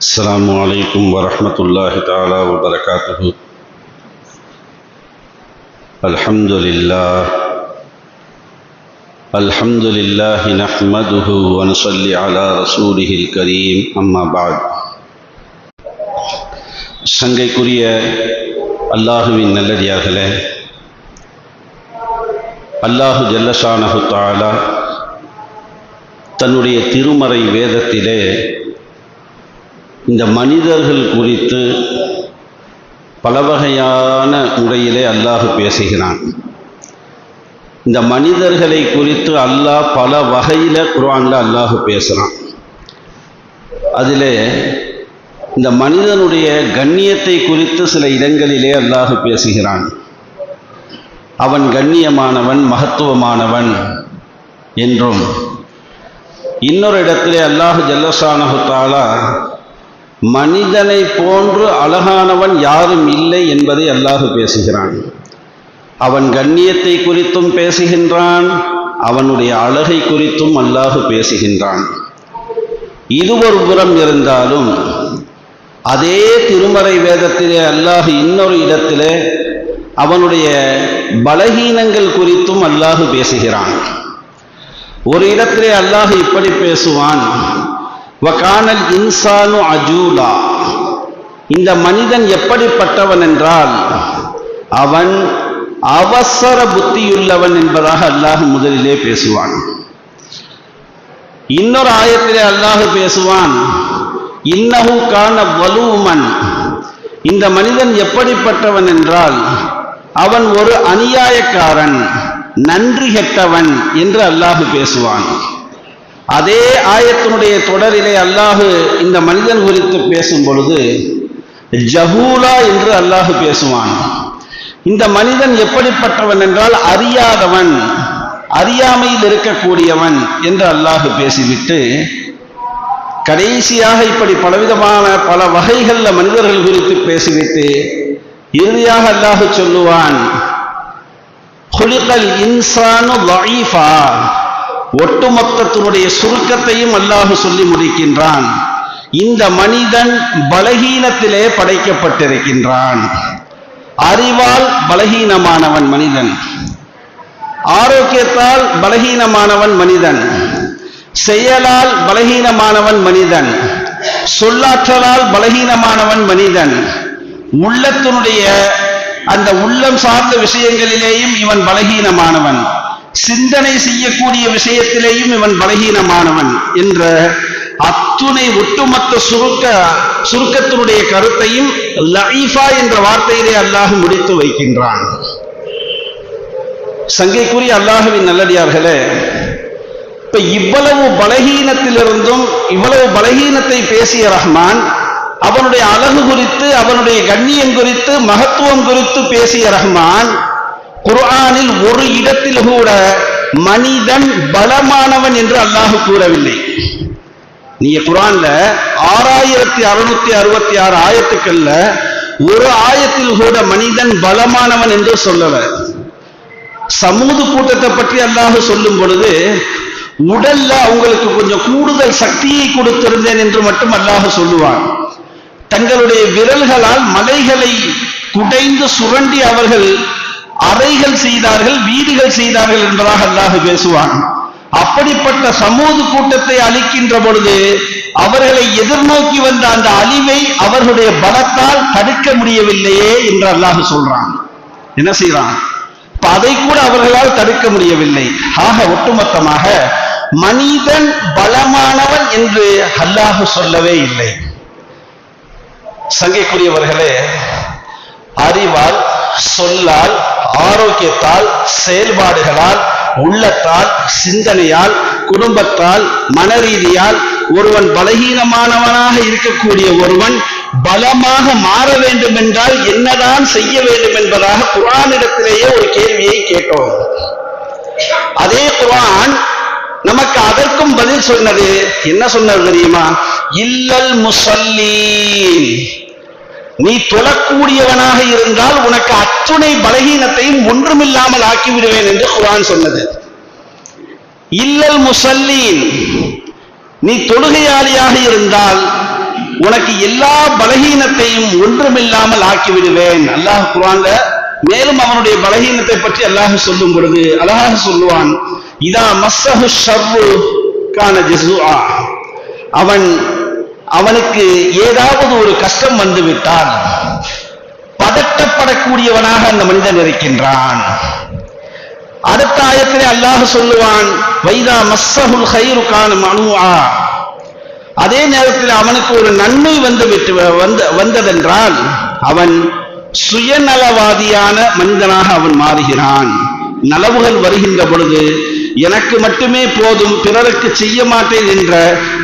السلام عليكم ورحمة الله تعالى وبركاته الحمد لله الحمد لله نحمده ونصلي على رسوله الكريم أما بعد சங்கைக்குரிய அல்லாஹுவின் நல்லடியார்களே அல்லாஹு ஜல்லஷானஹு தாலா தன்னுடைய திருமறை வேதத்திலே இந்த மனிதர்கள் குறித்து பல வகையான முறையிலே அல்லாஹ் பேசுகிறான். இந்த மனிதர்களை குறித்து அல்லாஹ் பல வகையில் குரான்ல அல்லாஹ் பேசுகிறான் அதிலே இந்த மனிதனுடைய கண்ணியத்தை குறித்து சில இடங்களிலே அல்லாஹ் பேசுகிறான். அவன் கண்ணியமானவன் மகத்துவமானவன் என்றும் இன்னொரு இடத்திலே அல்லாஹ் ஜல்லசானஹு தாலா மனிதனை போன்று அழகானவன் யாரும் இல்லை என்பதை அல்லாஹு பேசுகிறான். அவன் கண்ணியத்தை குறித்தும் பேசுகின்றான் அவனுடைய அழகை குறித்தும் அல்லாஹு பேசுகின்றான். இது ஒரு புறம் இருந்தாலும் அதே திருமறை வேதத்திலே அல்லாஹு இன்னொரு இடத்திலே அவனுடைய பலகீனங்கள் குறித்தும் அல்லாஹு பேசுகிறான். ஒரு இடத்திலே அல்லாஹு இப்படி பேசுவான் வகானல் இன்சானு அஜூலா. இந்த மனிதன் எப்படிப்பட்டவன் என்றால் அவன் அவசர புத்தியுள்ளவன் என்பதாக அல்லாஹ் முதலிலே பேசுவான். இன்னொரு ஆயத்திலே அல்லாஹ் பேசுவான் இன்னஹு காண வலுமன். இந்த மனிதன் எப்படிப்பட்டவன் என்றால் அவன் ஒரு அநியாயக்காரன் நன்றி கெட்டவன் என்று அல்லாஹ் பேசுவான். அதே ஆயத்தினுடைய தொடரிலே அல்லாஹு இந்த மனிதன் குறித்து பேசும் பொழுது ஜஹூலா என்று அல்லாஹு பேசுவான். இந்த மனிதன் எப்படிப்பட்டவன் என்றால் அறியாதவன் அறியாமையில் இருக்கக்கூடியவன் என்று அல்லாஹு பேசிவிட்டு கடைசியாக இப்படி பலவிதமான பல வகைகளில் மனிதர்கள் குறித்து பேசிவிட்டு இறுதியாக அல்லாஹு சொல்லுவான் இன்சானு ஒட்டுமொத்தத்தினுடைய சுருக்கத்தையும் அல்லாஹு சொல்லி முடிக்கின்றான். இந்த மனிதன் பலகீனத்திலே படைக்கப்பட்டிருக்கின்றான். அறிவால் பலகீனமானவன் மனிதன். ஆரோக்கியத்தால் பலகீனமானவன் மனிதன். செயலால் பலகீனமானவன் மனிதன். சொல்லாற்றலால் பலகீனமானவன் மனிதன். உள்ளத்தினுடைய அந்த உள்ளம் சார்ந்த விஷயங்களிலேயும் இவன் பலகீனமானவன். சிந்தனை செய்யக்கூடிய விஷயத்திலேயும் இவன் பலகீனமானவன் என்ற அத்துணை ஒட்டுமொத்த சுருக்க சுருக்கத்தினுடைய கருத்தையும் லைஃபா என்ற வார்த்தையிலே அல்லாஹ் முடித்து வைக்கின்றான். சங்கைக்குரிய அல்லாஹுவின் நல்லடியார்களே இப்ப இவ்வளவு பலகீனத்திலிருந்தும் இவ்வளவு பலகீனத்தை பேசிய ரஹ்மான் அவனுடைய அழகு குறித்து அவனுடைய கண்ணியம் குறித்து மகத்துவம் குறித்து பேசிய ரஹ்மான் குர்ஆனில் ஒரு இடத்தில் கூட மனிதன் பலமானவன் என்று அல்லாஹ் கூறவில்லை. நீங்க குரான்ல ஆறாயிரத்தி அறுநூத்தி அறுபத்தி ஆறு ஆயத்துக்கள்ல ஒரு ஆயத்தில் கூட மனிதன் பலமானவன் என்று சொல்லல. சமூக கூட்டத்தை பற்றி அல்லாஹ் சொல்லும் பொழுது உடல்ல அவங்களுக்கு கொஞ்சம் கூடுதல் சக்தியை கொடுத்திருந்தேன் என்று மட்டும் அல்லாஹ் சொல்லுவான். தங்களுடைய விரல்களால் மலைகளை குடைந்து சுரண்டி அவர்கள் அறைகள் செய்தார்கள் வீடுகள் செய்தார்கள் என்பதாக அல்லாஹ் பேசுவான். அப்படிப்பட்ட சமூக கூட்டத்தை அழிக்கின்ற பொழுது அவர்களை எதிர்நோக்கி வந்த அந்த அழிவை அவர்களுடைய பலத்தால் தடுக்க முடியவில்லையே என்று அல்லாஹ் சொல்றான். என்ன செய்யறான் அதை கூட அவர்களால் தடுக்க முடியவில்லை. ஆக ஒட்டுமொத்தமாக மனிதன் பலமானவன் என்று அல்லாஹ் சொல்லவே இல்லை. சங்கைக்குரியவர்களே அறிவால் சொல்லால் ஆரோக்கியத்தால் செயல்பாடுகளால் உள்ளத்தால் சிந்தனையால் குடும்பத்தால் மன ரீதியால் ஒருவன் பலகீனமானவனாக இருக்கக்கூடிய ஒருவன் பலமாக மாற வேண்டும் என்றால் என்னதான் செய்ய வேண்டும் என்பதாக குரானிடத்திலேயே ஒரு கேள்வியை கேட்டோம். அதே குரான் நமக்கு அதற்கும் பதில் சொன்னது. என்ன சொன்னது தெரியுமா? இல்லல் முசல்லீன். நீ தொழக்கூடியவனாக இருந்தால் உனக்கு அத்துணை பலகீனத்தையும் ஒன்றுமில்லாமல் ஆக்கிவிடுவேன் என்று குரான் சொன்னது. இல்லல் முசல்லீன் நீ தொழுகையாளியாக இருந்தால் உனக்கு எல்லா பலகீனத்தையும் ஒன்றுமில்லாமல் ஆக்கி விடுவேன் அல்லாஹ் குரான்ல மேலும் அவனுடைய பலகீனத்தை பற்றி அல்லாஹ் சொல்லும் பொழுது அழகாக சொல்லுவான் இதா மஸ்ஸஹு ஷர்ரு கான ஜஸூஆ. அவன் அவனுக்கு ஏதாவது ஒரு கஷ்டம் வந்து விட்டால் பதட்டப்படக்கூடியவனாக அந்த மனிதன் இருக்கின்றான். அடுத்த ஆயத்திலே அல்லாஹ் சொல்லுவான் வைதா மஸ்ஸஹுல் ஹைரு கான மனுஆ. அதே நேரத்தில் அவனுக்கு ஒரு நன்மை வந்து விட்டு வந்து வந்ததென்றால் அவன் சுயநலவாதியான மனிதனாக அவன் மாறுகிறான். நலவுகள் வருகின்ற பொழுது எனக்கு மட்டுமே போதும் பிறருக்கு செய்ய மாட்டேன் என்ற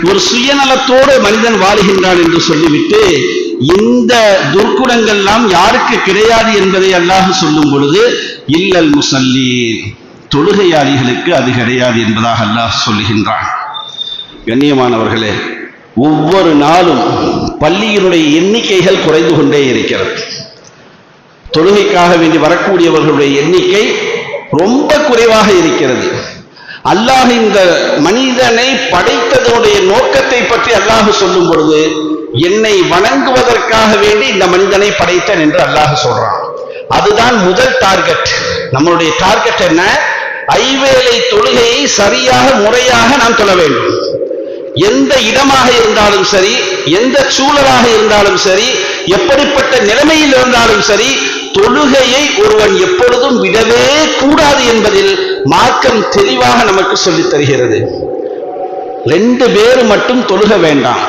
ஒரு சுயநலத்தோடு மனிதன் வாழுகின்றான் என்று சொல்லிவிட்டு இந்த துர்க்குணங்கள்லாம் யாருக்கு கிடையாது என்பதை அல்லாஹ் சொல்லும் பொழுது இல்லல் முசல்லி தொழுகையாளிகளுக்கு அது கிடையாது என்பதாக அல்லாஹ் சொல்லுகின்றான். கண்ணியமானவர்களே ஒவ்வொரு நாளும் பள்ளியினுடைய எண்ணிக்கைகள் குறைந்து கொண்டே இருக்கிறது. தொழுகைக்காக வேண்டி வரக்கூடியவர்களுடைய எண்ணிக்கை ரொம்ப குறைவாக இருக்கிறது. அல்லாஹ் இந்த மனிதனை படைத்ததனுடைய நோக்கத்தை பற்றி அல்லாஹ் சொல்லும் பொழுது என்னை வணங்குவதற்காக வேண்டி இந்த மனிதனை படைத்தன் என்று அல்லாஹ் சொல்றான். அதுதான் முதல் டார்கெட். நம்மளுடைய டார்கெட் என்ன? ஐவேளை தொழுகையை சரியாக முறையாக நாம் தொழ வேண்டும். எந்த இடமாக இருந்தாலும் சரி எந்த சூழலாக இருந்தாலும் சரி எப்படிப்பட்ட நிலைமையில் இருந்தாலும் சரி தொழுகையை ஒருவன் எப்பொழுதும் விடவே கூடாது என்பதில் மார்க்கம் தெளிவாக நமக்கு சொல்லித் தருகிறது. ரெண்டு பேர் மட்டும் தொழுக வேண்டாம்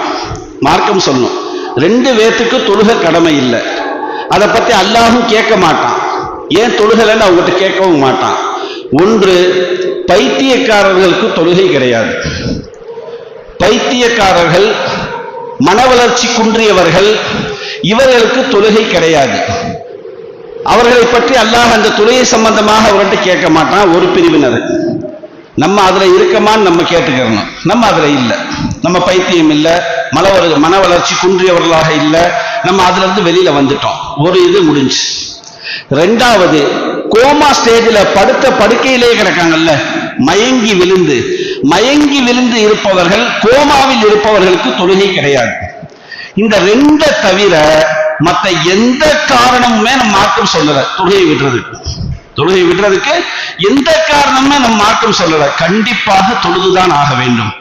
மார்க்கம் சொல்லும். ரெண்டு பேர்த்துக்கு தொழுக கடமை இல்லை. அதை பத்தி அல்லாஹும் கேட்க மாட்டான். ஏன் தொழுகலைன்னு அவங்ககிட்ட கேட்கவும் மாட்டான். ஒன்று பைத்தியக்காரர்களுக்கு தொழுகை கிடையாது. பைத்தியக்காரர்கள் மன வளர்ச்சி குன்றியவர்கள் இவர்களுக்கு தொழுகை கிடையாது. அவர்களை பற்றி அல்லாஹ் அந்த துறையை சம்பந்தமாக அவர்கிட்ட கேட்க மாட்டான். ஒரு பிரிவினர். நம்ம அதுல இருக்கமான்னு நம்ம கேட்டுக்கிறணும். நம்ம அதுல இல்லை. நம்ம பைத்தியம் இல்லை. மன மன வளர்ச்சி குன்றியவர்களாக இல்லை. நம்ம அதுல இருந்து வெளியில வந்துட்டோம். ஒரு இது முடிஞ்சு. ரெண்டாவது கோமா ஸ்டேஜில் படுத்த படுக்கையிலே கிடக்காங்கல்ல மயங்கி விழுந்து. மயங்கி விழுந்து இருப்பவர்கள் கோமாவில் இருப்பவர்களுக்கு தொழுகை கிடையாது. இந்த ரெண்டை தவிர மத்த எந்த காரணமுமே நம்ம மாற்றம் சொல்லல. தொழுகை விடுறதுக்கு தொழுகை விடுறதுக்கு எந்த காரணமுமே நம்ம மாற்றம் சொல்லல. கண்டிப்பாக தொழுதுதான் ஆக வேண்டும்.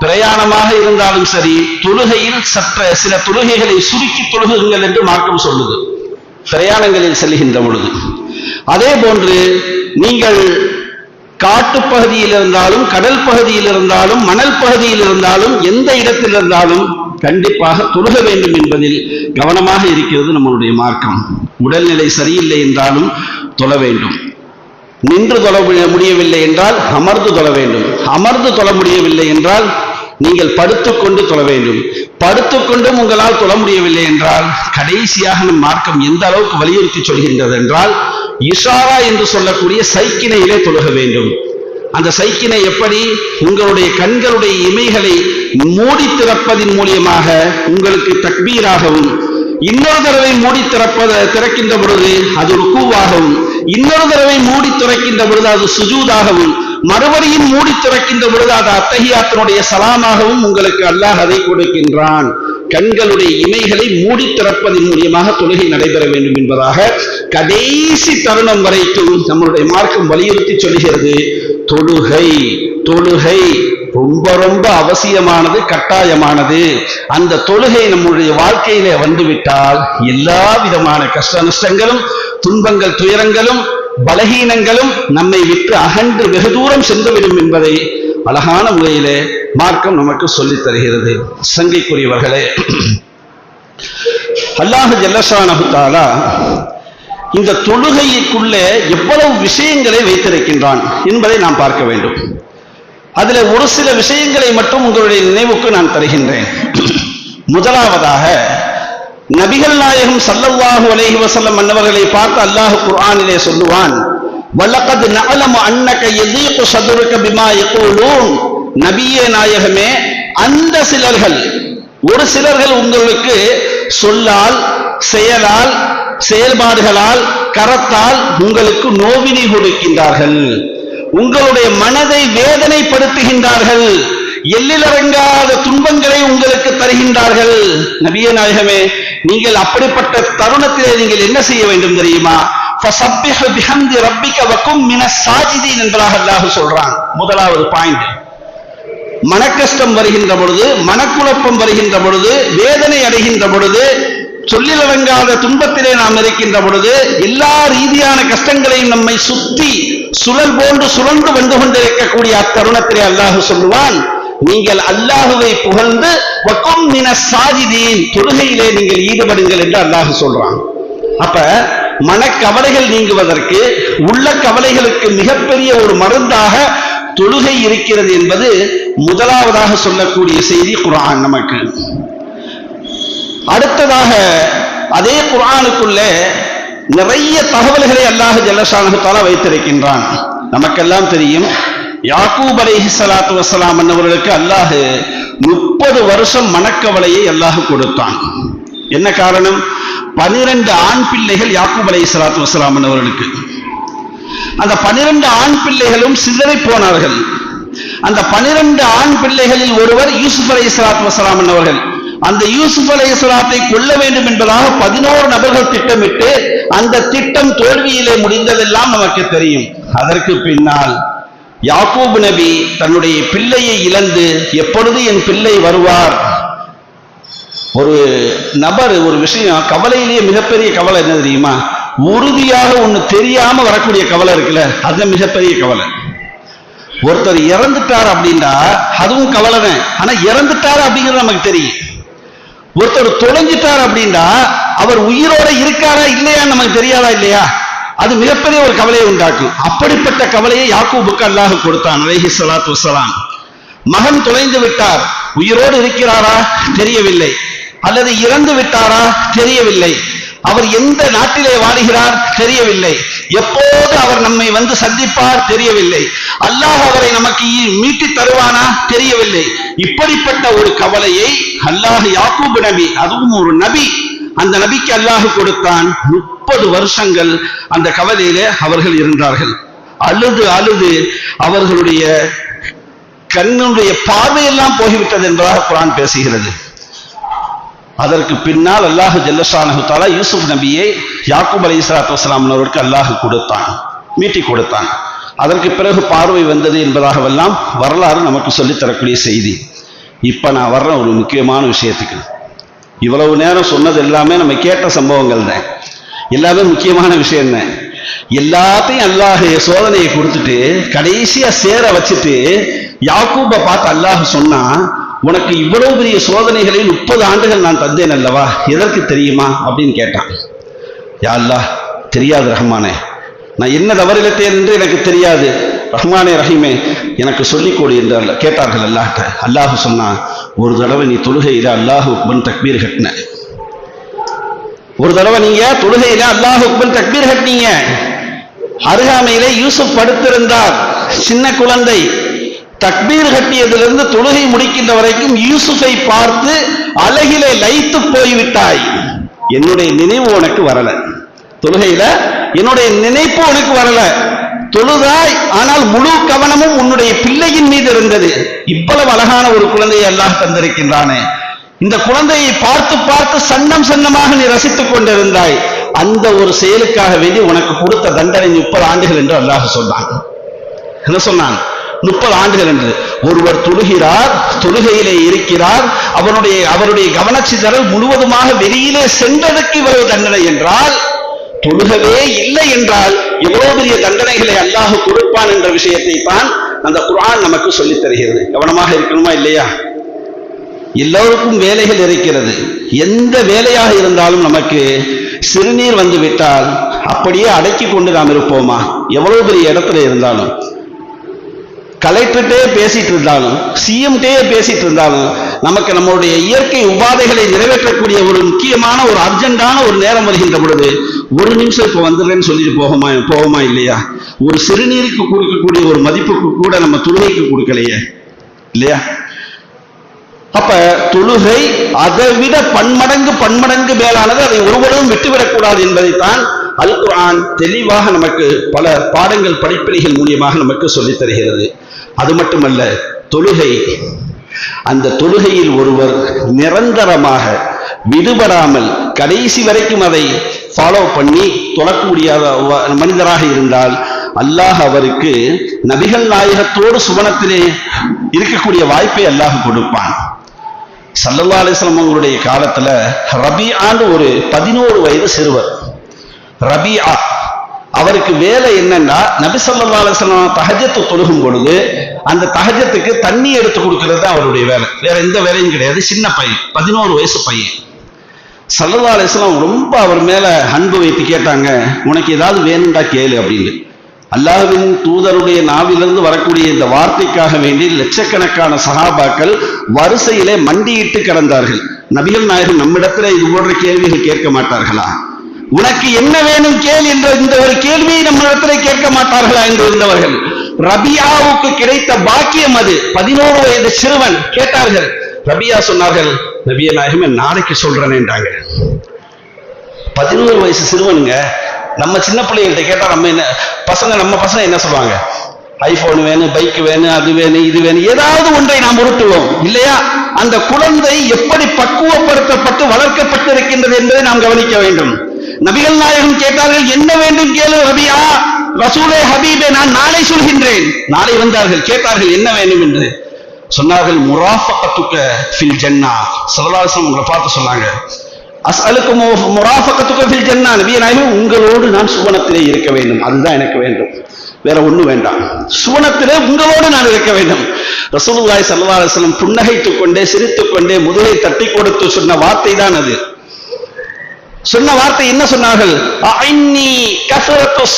பிரயாணமாக இருந்தாலும் சரி தொழுகையில் சற்ற சில தொழுகைகளை சுருக்கி தொழுகுங்கள் என்று மாற்றம் சொல்லுது. பிரயாணங்களில் செல்கின்ற பொழுது. அதே போன்று நீங்கள் காட்டுப் பகுதியில் இருந்தாலும் கடல் பகுதியில் இருந்தாலும் மணல் பகுதியில் இருந்தாலும் எந்த இடத்தில் இருந்தாலும் கண்டிப்பாக தொழுக வேண்டும் என்பதில் கவனமாக இருக்கிறது நம்மளுடைய மார்க்கம். உடல்நிலை சரியில்லை என்றாலும் தொழ வேண்டும். நின்று தொழ முடியவில்லை என்றால் அமர்ந்து தொழ வேண்டும். அமர்ந்து தொழ முடியவில்லை என்றால் நீங்கள் படுத்துக்கொண்டு தொழ வேண்டும். படுத்துக்கொண்டும் உங்களால் தொழ முடியவில்லை என்றால் கடைசியாக நம் மார்க்கம் எந்த அளவுக்கு வலியுறுத்தி சொல்கின்றது என்றால் இஷாரா என்று சொல்லக்கூடிய சைக்கினையிலே தொழுக வேண்டும். அந்த சைக்கினை எப்படி உங்களுடைய கண்களுடைய இமைகளை மூடி திறப்பதின் மூலியமாக உங்களுக்கு தக்பீராகவும் இன்னொரு தடவை மூடி திறப்பத திறக்கின்ற பொழுது அது ருக்குவாகவும் இன்னொரு தடவை மூடி திறக்கின்ற பொழுது அது சுஜூதாகவும் மறுபடியும் மூடி திறக்கின்ற பொழுது அது அத்தகையாத்தினுடைய சலாமாகவும் உங்களுக்கு அல்லாஹ் அதை கொடுக்கின்றான். கண்களுடைய இமைகளை மூடி திறப்பதன் மூலியமாக தொழுகை நடைபெற வேண்டும் என்பதாக கடைசி தருணம் வரைக்கும் நம்மளுடைய மார்க்கம் வலியுறுத்தி சொல்கிறது தொழுகை தொழுகை ரொம்ப ரொம்ப அவசியமானது கட்டாயமானது. அந்த தொழுகை நம்முடைய வாழ்க்கையிலே வந்துவிட்டால் எல்லா விதமான கஷ்ட நஷ்டங்களும் துன்பங்கள் துயரங்களும் பலகீனங்களும் நம்மை விட்டு அகன்று வெகு தூரம் சென்றுவிடும் என்பதை அழகான முறையிலே மார்க்கம் நமக்கு சொல்லித் தருகிறது. சங்கைக்குரியவர்களே அல்லாஹ் ஜல்லஷானஹு இந்த தொழுகைக்குள்ளே எவ்வளவு விஷயங்களை வைத்திருக்கின்றான் என்பதை நாம் பார்க்க வேண்டும். அதில் ஒரு சில விஷயங்களை மட்டும் உங்களுடைய நினைவுக்கு நான் தருகின்றேன். முதலாவதாக நபிகள் நாயகம் ஸல்லல்லாஹு அலைஹி வசல்லம் அன்னவர்களை பார்த்து அல்லாஹ் குர்ஆனிலே சொல்லுவான் வலகத் நஅலமு அன்னக யதீகு சதுருக பிமா யகூலூன். நபியே நாயகமே அந்த சிலர்கள் ஒரு சிலர்கள் உங்களுக்கு சொல்லால் செயலால் செயல்பாடுகளால் கரத்தால் உங்களுக்கு நோவினை கொடுக்கின்றார்கள். உங்களுடைய மனதை வேதனைப்படுத்துகின்றார்கள். எல்லிலறங்காத துன்பங்களை உங்களுக்கு தருகின்றார்கள். நபிய நாயகமே நீங்கள் அப்படிப்பட்ட தருணத்திலே நீங்கள் என்ன செய்ய வேண்டும் தெரியுமா? என்பதாக அல்லாஹ் சொல்றான். முதலாவது பாயிண்ட் மனக்கஷ்டம் வருகின்ற பொழுது மனக்குழப்பம் வருகின்ற பொழுது வேதனை அடைகின்ற பொழுது சொல்லிலடங்காத துன்பத்திலே நாம் இருக்கின்ற பொழுது எல்லா ரீதியான கஷ்டங்களையும் நம்மை சுத்தி சுழல் போன்று சுழன்று வந்து கொண்டிருக்கக்கூடிய அத்தருணத்திலே அல்லாஹு சொல்லுவான் நீங்கள் அல்லாஹுவை புகழ்ந்து வக்கும் மின சாஜிதீன் தொழுகையிலே நீங்கள் ஈடுபடுங்கள் என்று அல்லாஹு சொல்றான். அப்ப மனக்கவலைகள் நீங்குவதற்கு உள்ள கவலைகளுக்கு மிகப்பெரிய ஒரு மருந்தாக தொழுகை இருக்கிறது என்பது முதலாவதாக சொல்லக்கூடிய செய்தி குரான் நமக்கு. அடுத்ததாக அதே குரானுக்குள்ளே நிறைய தகவல்களை அல்லாஹ் ஜல்லஷானஹுத்தாலா வைத்திருக்கின்றான். நமக்கெல்லாம் தெரியும் யாக்கூப் அலைஹி சலாத்து வசலாம் அன்னவர்களுக்கு அல்லாஹ் முப்பது வருஷம் மனக்கவலையை அல்லாஹ் கொடுத்தான். என்ன காரணம்? பனிரெண்டு ஆண் பிள்ளைகள் யாக்கூப் அலைஹி சலாத்து வசலாம் அன்னவர்களுக்கு. அந்த பனிரெண்டு ஆண் பிள்ளைகளும் சிதறி போனார்கள். அந்த பனிரெண்டு ஆண் பிள்ளைகளில் ஒருவர் யூசுப் அலை சலாத்து வசலாம் அவர்கள் அந்த யூசுப் அலை கொல்ல வேண்டும் என்பதாக பதினோரு நபர்கள் திட்டமிட்டு அந்த திட்டம் தோல்வியிலே முடிந்ததெல்லாம் நமக்கு தெரியும். அதற்கு பின்னால் யாக்கூப் நபி தன்னுடைய பிள்ளையை இழந்து எப்பொழுது என் பிள்ளை வருவார்? ஒரு நபர் ஒரு விஷயம் கவலையிலேயே மிகப்பெரிய கவலை என்ன தெரியுமா? உறுதியாக ஒண்ணு தெரியாம வரக்கூடிய கவலை இருக்குல்ல அது மிகப்பெரிய கவலை. ஒருத்தர் இறந்துட்டார் அப்படின்னா அதுவும் கவலை தான் ஆனா இறந்துட்டார் அப்படிங்கிறது நமக்கு தெரியும். ஒருத்தர் தொலைஞ்சிட்டார் அப்படின்னா அவர் உயிரோட இருக்காரா இல்லையான்னு நமக்கு தெரியாதா இல்லையா? அது மிகப்பெரிய ஒரு கவலையை உண்டாக்கும். அப்படிப்பட்ட கவலையை யாக்கூபுக்கு அல்லாஹ் கொடுத்தான் அலைஹி சலாத்து வசலாம் மகன் தொலைந்து விட்டார். உயிரோடு இருக்கிறாரா? தெரியவில்லை. அல்லது இறந்து விட்டாரா? தெரியவில்லை. அவர் எந்த நாட்டிலே வாழுகிறார்? தெரியவில்லை. எப்போது அவர் நம்மை வந்து சந்திப்பார்? தெரியவில்லை. அல்லாஹ் அவரை நமக்கு மீட்டி மீட்டித் தருவானா? தெரியவில்லை. இப்படிப்பட்ட ஒரு கவலையை அல்லாஹ் யாக்கூப் நபி அதுவும் ஒரு நபி. அந்த நபிக்கு அல்லாஹ் கொடுத்தான் முப்பது வருஷங்கள் அந்த கவலையிலே அவர்கள் இருந்தார்கள். அழுது அழுது அவர்களுடைய கண்ணுடைய பார்வையெல்லாம் போய்விட்டது என்பதாக குரான் பேசுகிறது. அதற்கு பின்னால் அல்லாஹு ஜல்லஷானஹு தாலா யூசுப் நபியை யாக்கூப் அலி இஸ்லாத்து வஸ்லாம் அவருக்கு அல்லாஹு கொடுத்தான் மீட்டி கொடுத்தான். அதற்கு பிறகு பார்வை வந்தது என்பதாகவெல்லாம் வரலாறு நமக்கு சொல்லித் தரக்கூடிய செய்தி. இப்போ நான் வர்ற ஒரு முக்கியமான விஷயத்துக்கு. இவ்வளவு நேரம் சொன்னது எல்லாமே நம்ம கேட்ட சம்பவங்கள் தான். எல்லாமே முக்கியமான விஷயம் தான். எல்லாத்தையும் அல்லாஹ் சோதனையை கொடுத்துட்டு கடைசியா சேர வச்சுட்டு யாக்கூபை பார்த்து அல்லாஹ் சொன்னா உனக்கு இவ்வளவு பெரிய சோதனைகளை முப்பது ஆண்டுகள் நான் தந்தேன் அல்லவா? எதற்கு தெரியுமா? அப்படின்னு கேட்டான். யா அல்லாஹ் தெரியாது ரஹ்மானே. நான் என்ன தவறிழைத்தேன் என்று எனக்கு தெரியாது. ரஹ்மானே ரஹீமே எனக்கு சொல்லிக் கொடு என்று அல்ல கேட்டார்கள் அல்லாஹ்ட்ட. அல்லாஹு சொன்னான் ஒரு தடவை நீ தொழுகையில் அல்லாஹ் உக்பன் தக்பீர் கட்டின. ஒரு தடவை நீங்க தொழுகையில அல்லாஹ் உக்பன் தக்பீர் கட்டினீங்க. அருகாமையிலே யூசுப் படுத்திருந்தார் சின்ன குழந்தை. தக்பீர் கட்டியதிலிருந்து தொழுகை முடிக்கின்ற வரைக்கும் யூசுஃபை பார்த்து அழகிலே லைத்து போய்விட்டாய். என்னுடைய நினைவு உனக்கு வரல. தொழுகையில என்னுடைய நினைப்பு உனக்கு வரல. தொழுதாய் ஆனால் முழு கவனமும் உன்னுடைய பிள்ளையின் மீது இருந்தது. இவ்வளவு அழகான ஒரு குழந்தையை அல்லாஹ் தந்திருக்கின்றானே. இந்த குழந்தையை பார்த்து பார்த்து சன்னம் சன்னமாக நீ ரசித்துக் கொண்டிருந்தாய். அந்த ஒரு செயலுக்காக வேண்டி உனக்கு கொடுத்த தண்டனை முப்பது ஆண்டுகள் என்று அல்லாஹ் சொன்னான். என்ன சொன்னான்? முப்பது ஆண்டுகள் என்று. ஒருவர் தொழுகிறார் தொழுகையிலே இருக்கிறார் அவருடைய அவருடைய கவனச்சிதறல் முழுவதுமாக வெளியிலே சென்றதற்கு இவ்வளவு தண்டனை என்றால் தொழுகவே இல்லை என்றால் எவ்வளவு பெரிய தண்டனைகளை அல்லாஹ் கொடுப்பான் என்ற விஷயத்தை தான் அந்த குரான் நமக்கு சொல்லித் தருகிறது. கவனமாக இருக்கணுமா இல்லையா? எல்லோருக்கும் வேலைகள் இருக்கிறது. எந்த வேலையாக இருந்தாலும் நமக்கு சிறுநீர் வந்து விட்டால் அப்படியே அடக்கி கொண்டு நாம் இருப்போமா? எவ்வளவு பெரிய இடத்துல இருந்தாலும். கலெக்டர்கிட்டே பேசிட்டு இருந்தாலும் சிஎம்கிட்டே பேசிட்டு இருந்தாலும் நமக்கு நம்மளுடைய இயற்கை உபாதைகளை நிறைவேற்றக்கூடிய ஒரு முக்கியமான ஒரு அர்ஜென்டான ஒரு நேரம் வருகின்ற பொழுது ஒரு நிமிஷம் இப்போ வந்துடுறேன்னு சொல்லிட்டு போகமா போகமா இல்லையா? ஒரு சிறுநீருக்கு கொடுக்கக்கூடிய ஒரு மதிப்புக்கு கூட நம்ம தொழுகைக்கு கொடுக்கலையே இல்லையா? அப்ப தொழுகை அதை விட பன்மடங்கு பன்மடங்கு மேலானது அதை ஒருவரும் விட்டுவிடக்கூடாது என்பதைத்தான் அல் குரான் தெளிவாக நமக்கு பல பாடங்கள் படிப்பினைகள் மூலியமாக நமக்கு சொல்லித் தருகிறது. அது மட்டுமல்ல தொழுகை. அந்த தொழுகையில் ஒருவர் நிரந்தரமாக விடுபடாமல் கடைசி வரைக்கும் அதை ஃபாலோ பண்ணி தொழக்கூடிய மனிதராக இருந்தால் அல்லாஹ் அவருக்கு நபிகள் நாயகத்தோடு சுவனத்திலே இருக்கக்கூடிய வாய்ப்பை அல்லாஹ் கொடுப்பான். சல்லல்லா அலிஸ்லாம் அவங்களுடைய காலத்துல ரபி ஆண்டு ஒரு பதினோரு வயது சிறுவர். ரபியா. அவருக்கு வேலை என்னன்னா நபி சொல்லா அலுவலம் தகஜத்தை தொழுகும் பொழுது அந்த தகஜத்துக்கு தண்ணி எடுத்து கொடுக்கறது தான் அவருடைய வேலை. வேற எந்த வேலையும் கிடையாது. சின்ன பையன் பதினோரு வயசு பையன். சல்லா அலிஸ்லாம் ரொம்ப அவர் மேல அன்பு வைத்து கேட்டாங்க உனக்கு ஏதாவது வேணும்டா கேளு அப்படின்னு. அல்லாஹ்வின் தூதருடைய நாவிலிருந்து வரக்கூடிய இந்த வார்த்தைக்காக வேண்டி லட்சக்கணக்கான சகாபாக்கள் வரிசையிலே மண்டியிட்டு கிடந்தார்கள். நபிகள் நாயகம் நம்மிடத்துல இது போன்ற கேள்விகள் கேட்க மாட்டார்களா? உனக்கு என்ன வேணும் கேள் என்ற இந்த ஒரு கேள்வியை நம்மிடத்துல கேட்க மாட்டார்களா என்று இருந்தவர்கள். ரபியாவுக்கு கிடைத்த பாக்கியம் அது. பதினோரு வயது சிறுவன் கேட்டார்கள். ரபியா சொன்னார்கள் நபிய நாயகமே நாளைக்கு சொல்றேன்ன்றாங்க பதினோரு வயசு சிறுவனுங்க நம்ம சின்ன பிள்ளைகிட்ட கேட்டா நம்ம என்ன பசங்க நம்ம பசங்க என்ன சொல்லுவாங்க? ஐபோன் வேணும் பைக் வேணும் அது வேணும் இது வேணும் ஏதாவது ஒன்றை நாம் உருட்டுவோம். இல்லையா? அந்த குழந்தை எப்படி பக்குவப்படுத்தப்பட்டு வளர்க்கப்பட்டிருக்கின்றது என்பதை நாம் கவனிக்க வேண்டும். நபிகள் நாயகம் கேட்டார்கள் என்ன வேண்டும் கேளு ஹபியா ரசூலே ஹபீபே நான் நாளை சொல்கின்றேன். நாளை வந்தார்கள் கேட்டார்கள் என்ன வேண்டும்? என்று. சொன்னார்கள் முராஃபகத்துக்க ஃபில் ஜன்னா. சல்லல்லாஹு உங்களை பார்த்து சொன்னாங்க அஸ்அலுக்கு முராஃபகத்துக்க ஃபில் ஜன்னா. நபிய நாயகம் உங்களோடு நான் சுவனத்திலே இருக்க வேண்டும். அதுதான் எனக்கு வேண்டும். வேற ஒண்ணும் வேண்டாம். சுவனத்திலே உங்களோடு நான் இருக்க வேண்டும். ரசூலுல்லாய் சல்லா அலுவலம் புன்னகைத்துக் கொண்டே சிரித்துக் கொண்டே முதுகை தட்டி கொடுத்து சொன்ன வார்த்தை தான் அது. சொன்ன வார்த்தை என்ன சொன்னார்கள்?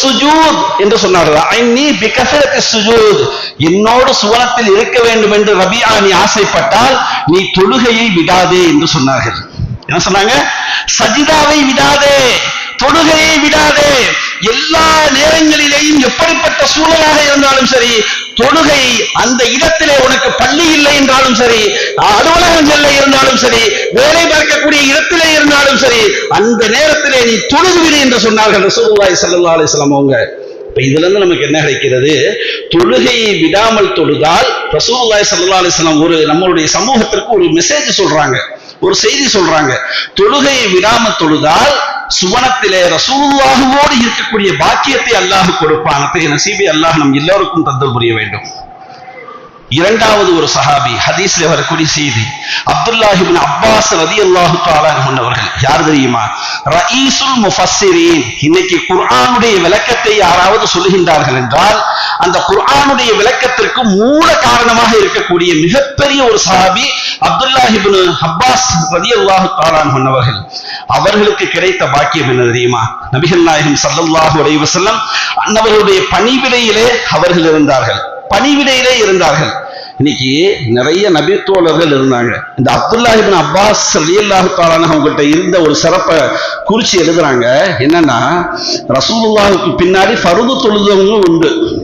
சுஜூத் என்று சொன்னார்கள். அஇன்னி என்னோடு சுவனத்தில் இருக்க வேண்டும் என்று ரபியா நீ ஆசைப்பட்டால் நீ தொழுகையை விடாதே என்று சொன்னார்கள். என்ன சொன்னாங்க? சஜிதாவை விடாதே தொழுகையை விடாதே. எல்லா நேரங்களிலேயும் எப்படிப்பட்ட சூழலாக இருந்தாலும் சரி தொழுகை அந்த இடத்திலே உனக்கு பள்ளி இல்லை என்றாலும் சரி அலுவலகங்கள்ல இருந்தாலும் சரி வேலை பார்க்கக்கூடிய இடத்திலே இருந்தாலும் சரி அந்த நேரத்திலே நீ தொழுகுவிடு என்று சொன்னார்கள் ரசூலுல்லாஹி ஸல்லல்லாஹு அலிஸ்லாம் அவங்க. இப்ப இதுல இருந்து நமக்கு என்ன கிடைக்கிறது? தொழுகையை விடாமல் தொழுதால் ரசூலுல்லாஹி சல்லா அலிஸ்லாம் ஒரு நம்மளுடைய சமூகத்திற்கு ஒரு மெசேஜ் சொல்றாங்க ஒரு செய்தி சொல்றாங்க. தொழுகையை விடாமல் தொழுதால் சுவனத்திலே ரசூலுல்லாஹுவோடு இருக்கக்கூடிய பாக்கியத்தை அல்லாஹ் கொடுப்பான். அத்தகைய நசீபை அல்லாஹ் நம் எல்லோருக்கும் தந்தல் புரிய வேண்டும். இரண்டாவது ஒரு சஹாபி ஹதீஸ்ல வரக்கூடிய செய்தி. அப்துல்லாஹிபின் அப்பாஸ் ரதி அல்லாஹு அவர்கள் யார் தெரியுமா? ரஈசுல் முஃபஸ்ஸிரீன். இன்னைக்கு குர்ஆனுடைய விளக்கத்தை யாராவது சொல்லுகின்றார்கள் என்றால் அந்த குர்ஆனுடைய விளக்கத்திற்கு மூல காரணமாக இருக்கக்கூடிய மிகப்பெரிய ஒரு சஹாபி அப்துல்லாஹிபின் அப்பாஸ் ரதி அல்லாஹு அவர்கள். அவர்களுக்கு கிடைத்த பாக்கியம் என்ன தெரியுமா? நபிகள் நாயகம் ஸல்லல்லாஹு அலைவசல்லம் அன்னவர்களுடைய பணிவிடையிலே அவர்கள் இருந்தார்கள். பணிவிடையிலே இருந்தார்கள். இன்னைக்கு நிறைய நபித்தோழர்கள் இருந்தாங்க. இந்த அப்துல்லாஹிபின் அப்பாஸ் ரலியல்லாஹாலான அவங்ககிட்ட இருந்த ஒரு சிறப்பை குறிச்சு எழுதுறாங்க. என்னன்னா ரசூலுல்லாவுக்கு பின்னாடி ஃபருது தொழுதவங்களும் உண்டு.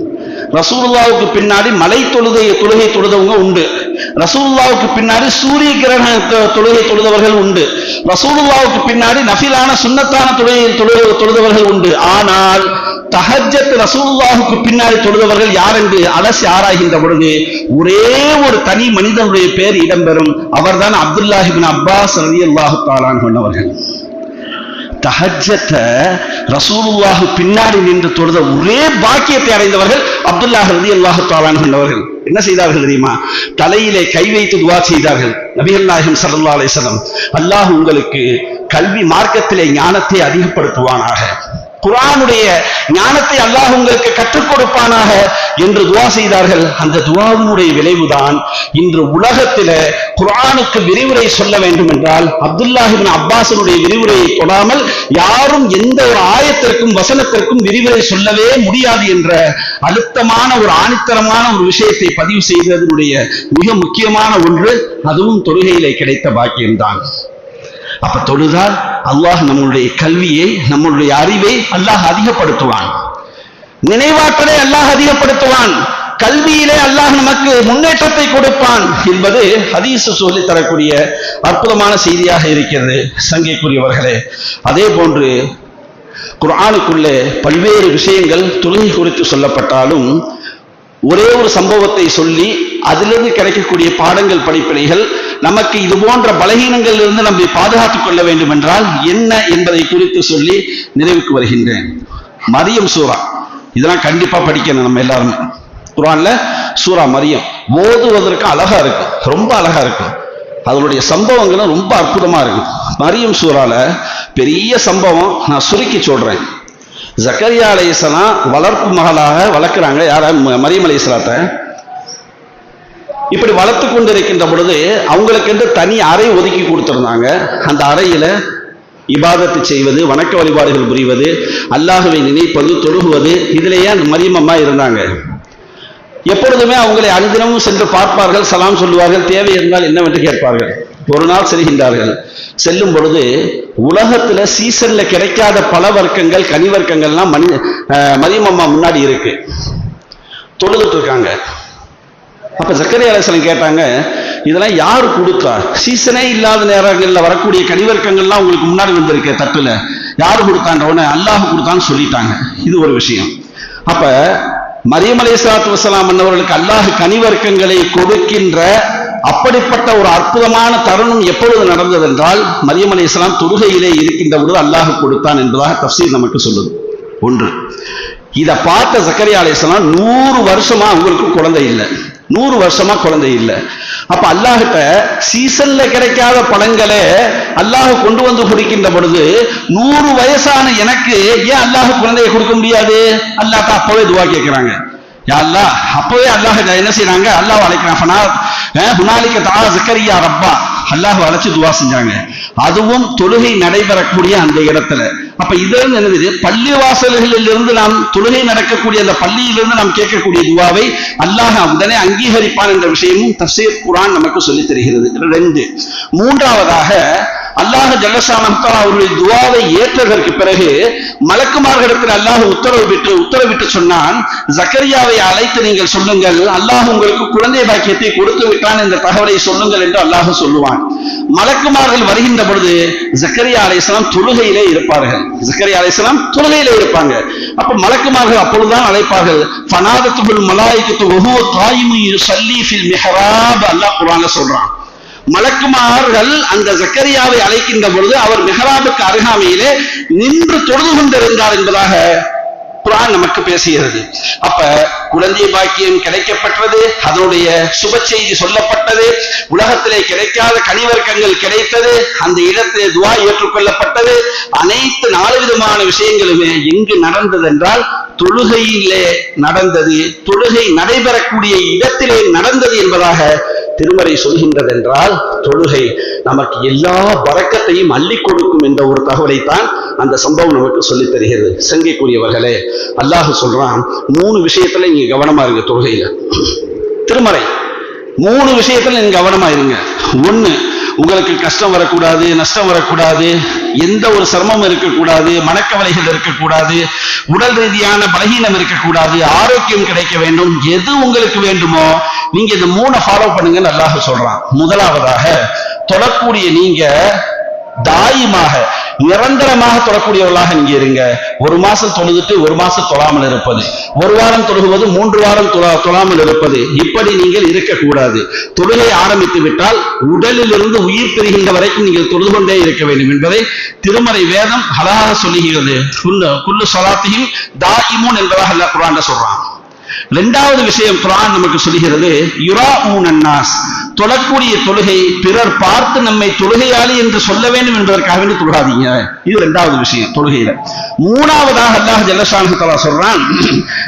ரசூலுல்லாவுக்கு பின்னாடி மலை தொழுகை தொழுகை தொழுதவங்க உண்டு. ரசூலுல்லாவுக்கு பின்னாடி சூரிய கிரகண தொ- தொழுகை தொழுதவர்கள் உண்டு. ரசூலுல்லாவுக்கு பின்னாடி நஃபிலான சுன்னத்தான தொழில் தொழு தொழுதவர்கள் உண்டு. ஆனால் தஹஜத் ரசூலுல்லாவுக்கு பின்னாடி தொழுதவர்கள் யார் என்று அலசி ஆராய்கின்ற பொழுது ஒரே ஒரு தனி மனிதனுடைய பேர் இடம்பெறும். அவர்தான் அப்துல்லாஹிபின் அப்பாஸ் ரலியல்லாஹு தாலான் கொண்டவர்கள் தஹஜத்தை ரசூலுல்லாஹு பின்னாடி நின்று தொழுத ஒரே பாக்கியத்தை அடைந்தவர்கள் அப்துல்லாஹ் ரதி அல்லாஹு தாலான் கொண்டவர்கள் என்ன செய்தார்கள் தெரியுமா? தலையிலே கை வைத்து துவா செய்தார்கள். நபிகள் நாயகம் சல்லா அலைஹி அல்லாஹ் உங்களுக்கு கல்வி மார்க்கத்திலே ஞானத்தை அதிகப்படுத்துவானாக. குரானுடைய ஞானத்தை அல்லாஹ் உங்களுக்கு கற்றுக் கொடுப்பானாக என்று துவா செய்தார்கள். அந்த துவாவினுடைய விளைவுதான் இன்று உலகத்தில குரானுக்கு விரிவுரை சொல்ல வேண்டும் என்றால் அப்துல்லாஹிபின் அப்பாசனுடைய விரிவுரையை தொடாமல் யாரும் எந்த ஒரு ஆயத்திற்கும் வசனத்திற்கும் விரிவுரை சொல்லவே முடியாது என்ற அழுத்தமான ஒரு ஆணித்தரமான ஒரு விஷயத்தை பதிவு செய்ததனுடைய மிக முக்கியமான ஒன்று அதுவும் தொழுகையிலே கிடைத்த பாக்கியம்தான். அப்ப தொழுதால் அல்லாஹ் நம்மளுடைய கல்வியை நம்மளுடைய அறிவை அல்லாஹ் அதிகப்படுத்துவான். நினைவாற்றலை அல்லாஹ் அதிகப்படுத்துவான். கல்வியிலே அல்லாஹ் நமக்கு முன்னேற்றத்தை கொடுப்பான் என்பது ஹதீஸ் சொல்லி தரக்கூடிய அற்புதமான செய்தியாக இருக்கிறது சங்கைக்குரியவர்களே. அதே போன்று குரானுக்குள்ளே பல்வேறு விஷயங்கள் தொழுகை குறித்து சொல்லப்பட்டாலும் ஒரே ஒரு சம்பவத்தை சொல்லி அதிலிருந்து கிடைக்கக்கூடிய பாடங்கள் படிப்பினைகள் நமக்கு இது போன்ற பலகீனங்களில் இருந்து நம்மை பாதுகாத்துக் கொள்ள வேண்டும் என்றால் என்ன என்பதை குறித்து சொல்லி நிறைவுக்கு வருகின்றேன். மரியம் சூரா. இதெல்லாம் கண்டிப்பா படிக்கணும் நம்ம எல்லாருமே. குரான்ல சூரா மரியம். ஓதுவதற்கு அழகா இருக்கும் ரொம்ப அழகா இருக்கும் அதனுடைய சம்பவங்களும் ரொம்ப அற்புதமா இருக்கும் மரியம் சூறால பெரிய சம்பவம் நான் சுருக்கி சொல்றேன். ஜக்கரியா அலையலாம் வளர்ப்பு மகளாக வளர்க்குறாங்க. யார? மரியம் அலையலாத்தை இப்படி வளர்த்து கொண்டிருக்கின்ற பொழுது அவங்களுக்கென்று தனி அறை ஒதுக்கி கொடுத்திருந்தாங்க. அந்த அறையில இபாதத்தை செய்வது வணக்க வழிபாடுகள் புரிவது அல்லாஹுவை நினைப்பது தொழுகுவது இதிலேயே அந்த இருந்தாங்க. எப்பொழுதுமே அவங்களை அனுதினமும் சென்று பார்ப்பார்கள் சலாம் சொல்லுவார்கள் தேவை இருந்தால் என்னவென்று கேட்பார்கள். ஒரு நாள் செல்கின்றார்கள். செல்லும் பொழுது உலகத்துல சீசன்ல கிடைக்காத பல வர்க்கங்கள் கனி வர்க்கங்கள்லாம் மணி மரியமம்மா முன்னாடி இருக்கு. தொழுதுட்டு இருக்காங்க. அப்ப சக்கரை அலசனம் கேட்டாங்க இதெல்லாம் யார் கொடுத்தா? சீசனே இல்லாத நேரங்கள்ல வரக்கூடிய கனிவர்க்கங்கள்லாம் உங்களுக்கு முன்னாடி வந்திருக்க தட்டுல. யார் கொடுத்தான்றவனே அல்லாஹ் கொடுத்தான்னு சொல்லிட்டாங்க. இது ஒரு விஷயம். அப்ப மரியம் அலைஹிஸ்ஸலாத்து வசலாம் அன்னவர்களுக்கு அல்லாஹ் கனிவர்க்கங்களை கொடுக்கின்ற அப்படிப்பட்ட ஒரு அற்புதமான தருணம் எப்பொழுது நடந்தது என்றால் மரியம் இஸ்லாம் தொழுகையிலே இருக்கின்ற பொழுது அல்லாஹ் கொடுத்தான் என்பதாக தப்சீர் நமக்கு சொல்லுது. ஒன்று. இதை பார்த்த சக்கரியா அலைஹிஸ்ஸலாம் நூறு வருஷமா அவங்களுக்கு குழந்தை இல்லை. நூறு வருஷமா குழந்தை இல்லை. அப்ப அல்லாஹிட்ட சீசன்ல கிடைக்காத பழங்களே அல்லாஹ் கொண்டு வந்து கொடுக்கின்ற பொழுது நூறு வயசான எனக்கு ஏன் அல்லாஹ் குழந்தையை கொடுக்க முடியாது? அல்லாஹ் அப்பவே துவா கேட்கிறாங்க. யா அல்லாஹ் அப்பவே அல்லாஹ் என்ன செய்றாங்க? அல்லாஹ் அழைக்கிறான். ஃபனா அஹ் ஹுனாலிக ஜக்கரியா ரப்பா. அல்லாஹ் அழைச்சு துவா செஞ்சாங்க. அதுவும் தொழுகை நடைபெறக்கூடிய அந்த இடத்துல. அப்ப இதுல இருந்து என்னது பள்ளி வாசல்களில் இருந்து நாம் தொழுகை நடக்கக்கூடிய அந்த பள்ளியிலிருந்து நாம் கேட்கக்கூடிய துவாவை அல்லாஹ் உடனே அங்கீகரிப்பான் என்ற விஷயமும் தசீர் குரான் நமக்கு சொல்லித் தருகிறது. ரெண்டு. மூன்றாவதாக அல்லாஹ் ஜல்லஷானஹா அவருடைய துவாவை ஏற்றதற்கு பிறகு மலக்குமார்களிடத்தில் அல்லாஹ் உத்தரவு விட்டு உத்தரவிட்டு சொன்னான் ஜக்கரியாவை அழைத்து நீங்கள் சொல்லுங்கள் அல்லாஹ் உங்களுக்கு குழந்தை பாக்கியத்தை கொடுத்து விட்டான் என்ற தகவலை சொல்லுங்கள் என்று அல்லாஹ் சொல்லுவான். மலக்குமார்கள் வருகின்ற பொழுது ஜக்கரியா அலைஹிஸ்ஸலாம் தொழுகையிலே இருப்பார்கள். ஜக்கரியா அலைஹிஸ்ஸலாம் தொழுகையிலே இருப்பாங்க. அப்ப மலக்குமார்கள் அப்பொழுதுதான் அழைப்பார்கள். ஃபனாதத்துல் மலாய்க்கு ஒவ்வொரு காயிமு யுஸல்லி ஃபில் அல்லாஹ் குரான சொல்றான். மலக்குமார்கள் அந்த ஜக்கரியாவை அழைக்கின்ற பொழுது அவர் மெஹராபுக்கு அருகாமையிலே நின்று தொழுது கொண்டிருந்தார் என்பதாக குரான் நமக்கு பேசுகிறது. அப்ப குழந்தை பாக்கியம் கிடைக்கப்பட்டது அதனுடைய சுப செய்தி சொல்லப்பட்டது உலகத்திலே கிடைக்காத கனிவர்க்கங்கள் கிடைத்தது அந்த இடத்திலே துவா ஏற்றுக்கொள்ளப்பட்டது அனைத்து நாலு விதமான விஷயங்களுமே எங்கு நடந்தது என்றால் தொழுகையிலே நடந்தது தொழுகை நடைபெறக்கூடிய இடத்திலே நடந்தது என்பதாக திருமறை சொல்கின்றது என்றால் தொழுகை நமக்கு எல்லா வரக்கத்தையும் அள்ளி கொடுக்கும் என்ற ஒரு தகவலைத்தான் அந்த சம்பவம் நமக்கு சொல்லித் தருகிறது. சங்கைக்குரியவர்களே அல்லாஹ் சொல்றான் மூணு விஷயத்துல நீங்க கவனமா இருங்க தொழுகையில. திருமறை மூணு விஷயத்துல நீங்க கவனமா இருங்க. ஒண்ணு உங்களுக்கு கஷ்டம் வரக்கூடாது நஷ்டம் வரக்கூடாது எந்த ஒரு சிரமம் இருக்கக்கூடாது மனக்கவலைகள் இருக்கக்கூடாது உடல் ரீதியான பலகீனம் இருக்கக்கூடாது ஆரோக்கியம் கிடைக்க வேண்டும் எது உங்களுக்கு வேண்டுமோ நீங்க இந்த மூணை ஃபாலோ பண்ணுங்கன்னு அல்லாஹ் சொல்றான். முதலாவதாக தொடக்கூடிய நீங்க தாயுமாக நிரந்தரமாக தொழக்கூடியவர்களாக நீங்க இருங்க. ஒரு மாசம் தொழுதுட்டு ஒரு மாசம் தொழாமல் இருப்பது. ஒரு வாரம் தொழுகுவது மூன்று வாரம் தொழாமல் இருப்பது. இப்படி நீங்கள் இருக்கக்கூடாது. தொழிலை ஆரம்பித்து விட்டால் உடலிலிருந்து உயிர் பெறுகின்ற வரைக்கும் நீங்கள் தொழுது கொண்டே இருக்க வேண்டும் என்பதை திருமறை வேதம் அழகாக சொல்லுகிறது. குல்லு குல்லு சொலாத்தையும் தாயிமூன் என்பதாக அல்ல குரான் சொல்றான். இரண்டாவது விஷயம் குரான் நமக்கு சொல்கிறது யுரா ஊனன்னாஸ் தொழக்கூடிய தொழுகை பிறர் பார்த்து நம்மை தொழுகையாளி என்று சொல்ல வேண்டும் என்பதற்காக வேண்டி தொழுகாதீங்க. இது இரண்டாவது விஷயம் தொழுகையில. மூணாவதாக அல்லாஹ் ஜல்லஷானு சொல்றான்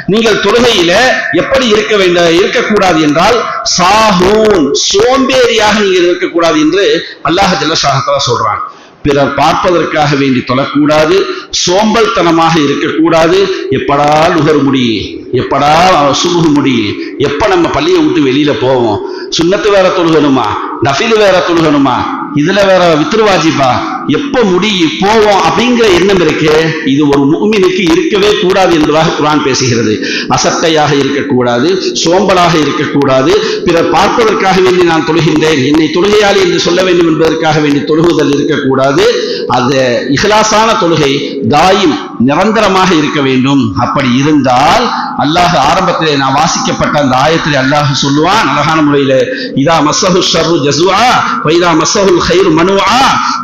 நீங்கள் தொழுகையில எப்படி இருக்க வேண்ட இருக்கக்கூடாது என்றால் சாஹூன் சோம்பேறியாக நீங்கள் இருக்கக்கூடாது என்று அல்லாஹ் ஜல்லஷானு சொல்றான். பிறர் பார்ப்பதற்காக வேண்டி தொழக்கூடாது சோம்பல்தனமாக இருக்கக்கூடாது எப்படா நுகர் முடியும்? எப்படா சுமுக முடியும் எப்ப நம்ம பள்ளியை விட்டு வெளியில போவோம்? சுண்ணத்து வேற தொழுகணுமா? நஃபில் வேற தொழுகணுமா? இதுல வேற வித்ருவாஜிப்பா எப்ப முடியும் போவோம் அப்படிங்கிற எண்ணம் இருக்கு இது ஒரு மூமினுக்கு இருக்கவே கூடாது என்பதாக குரான் பேசுகிறது. அசட்டையாக இருக்கக்கூடாது சோம்பலாக இருக்கக்கூடாது பிறர் பார்ப்பதற்காக வேண்டி நான் தொழுகின்றேன் என்னை தொழுகையாளி என்று சொல்ல வேண்டும் என்பதற்காக வேண்டி தொழுகுதல் இருக்கக்கூடாது. அது இஹ்லாஸான தொழுகை தாயும் நிரந்தரமாக இருக்க வேண்டும். அப்படி இருந்தால் அல்லாஹ் ஆரம்பத்திலே நான் வாசிக்கப்பட்ட அந்த ஆயத்திலே அல்லாஹ் சொல்லுவான் அழகான முறையில இதா மசஹு ஷர்ரு ஜசுவா வைதா மசஹுல் கைரு மனுவா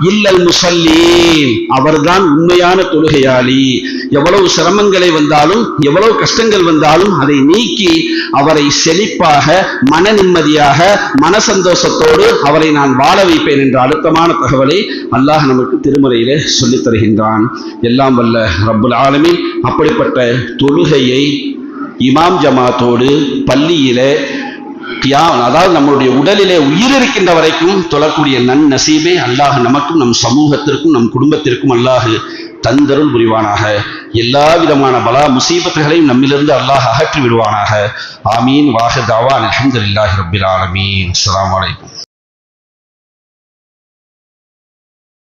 இல்லல் முசல்லீம் அவர்தான் உண்மையான தொழுகையாளி. எவ்வளவு சிரமங்களை வந்தாலும் எவ்வளவு கஷ்டங்கள் வந்தாலும் அதை நீக்கி அவரை செழிப்பாக மன நிம்மதியாக மன சந்தோஷத்தோடு அவரை நான் வாழ வைப்பேன் என்ற அழுத்தமான தகவலை அல்லாஹ் நமக்கு திருமறையிலே சொல்லித் தருகின்றான். எல்லாம் வல்ல ரப்புல் ஆலமீன். அப்படிப்பட்ட தொழுகையை இமாம் ஜமாத்தோடு பள்ளியிலே அதாவது நம்மளுடைய உடலிலே உயிர் இருக்கின்ற வரைக்கும் தொழக்கூடிய நன் நசீபே அல்லாஹ் நமக்கும் நம் சமூகத்திற்கும் நம் குடும்பத்திற்கும் அல்லாஹ் தந்தருள் புரிவானாக. எல்லா விதமான பலா முசீபத்துகளையும் நம்மிலிருந்து அல்லாஹ் அகற்றி விடுவானாக ஆமீன். வாஹ தாவான். அல்ஹம்துலில்லாஹி ரப்பில் ஆலமீன். அஸ்ஸலாமு அலைக்கும்.